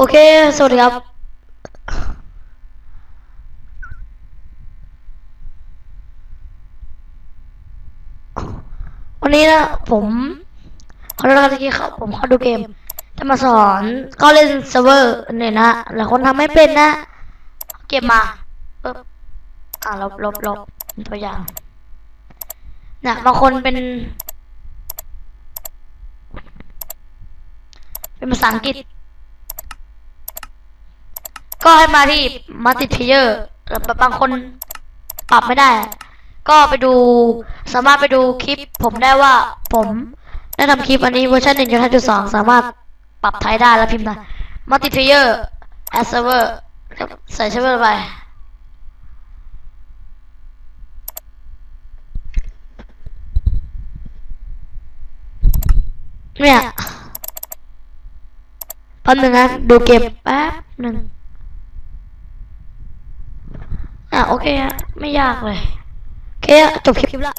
โอเค สวัสดีครับ วันนี้นะผมขอโทษนะครับที่เขาผมขอดูเกม จะมาสอนก็เล่นเซิร์ฟเวอร์เนี่ยนะหลายคนทำไม่เป็นนะ เก็บมาปึ๊บอ่าลบลบลบตัวอย่างนะบางคนเป็น เป็นภาษาอังกฤษ ก็ให้มาที่มัลติเพเยอร์บางคนปรับไม่ได้ ก็ไปดูสามารถไปดูคลิป ผมได้ว่าผมได้ทำคลิปอันนี้เวอร์ชัน1.5.2สามารถปรับไทยได้แล้วพิมพ์ได้มัลติเพเยอร์แอสเซอร์ใส่เซิร์ฟเวอร์ไปเนี่ยแป๊บหนึงนะดูเกมแป๊บหนึ่ง อะโอเคอะไม่ยากเลย โอเคอะจบคลิปละ